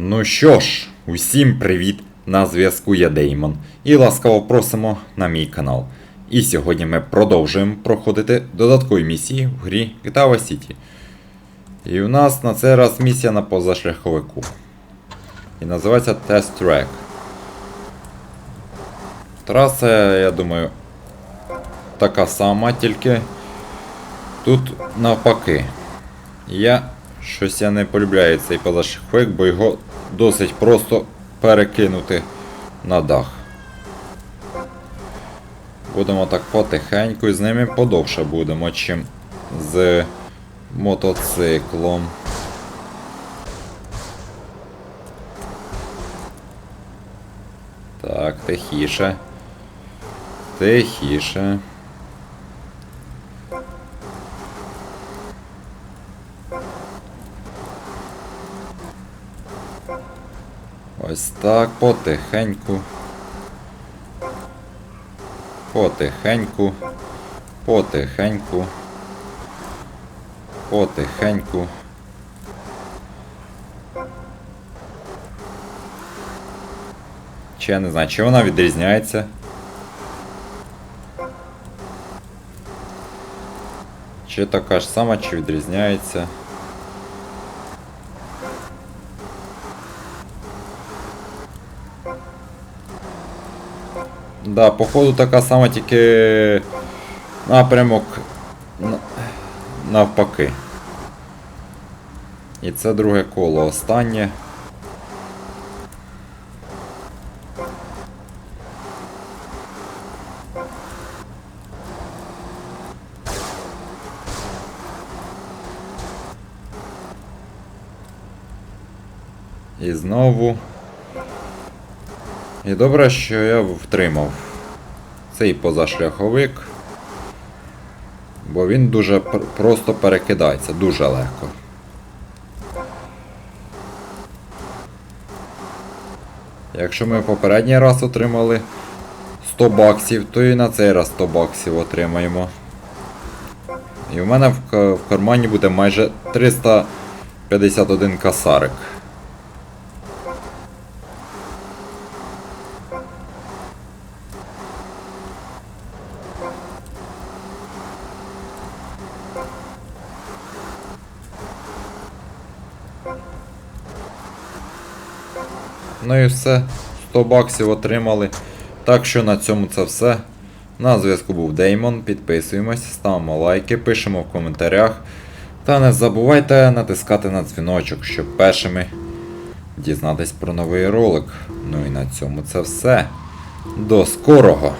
Ну що ж, усім привіт! На зв'язку я Деймон і ласкаво просимо на мій канал. І сьогодні ми продовжуємо проходити додаткові місії в грі GTA Vice City. І у нас на цей раз місія на позашляховику. І називається Test Track. Траса, я думаю, така сама, тільки тут навпаки. Я щось я не полюбляю цей позашляховик, бо його досить просто перекинути на дах. Будемо так потихеньку і з ними подовше будемо, чим з мотоциклом. Так, тихіше. Тихіше. Ось так, потихеньку. Потихеньку. Потихеньку. Потихеньку. Чи я не знаю, чи вона відрізняється. Чи така ж сама, чи відрізняється. Да, походу така сама, тільки напрямок навпаки. І це друге коло останнє. І знову. І добре, що я втримав цей позашляховик, бо він дуже пр- просто перекидається, дуже легко. Якщо ми попередній раз отримали 100 баксів, то і на цей раз 100 баксів отримаємо. І в мене в кармані буде майже 351 касарик. Ну і все, 100 баксів отримали. Так що на цьому це все. На зв'язку був Деймон. Підписуємось, ставимо лайки, пишемо в коментарях. Та не забувайте натискати на дзвіночок, щоб першими дізнатись про новий ролик. Ну і на цьому це все. До скорого!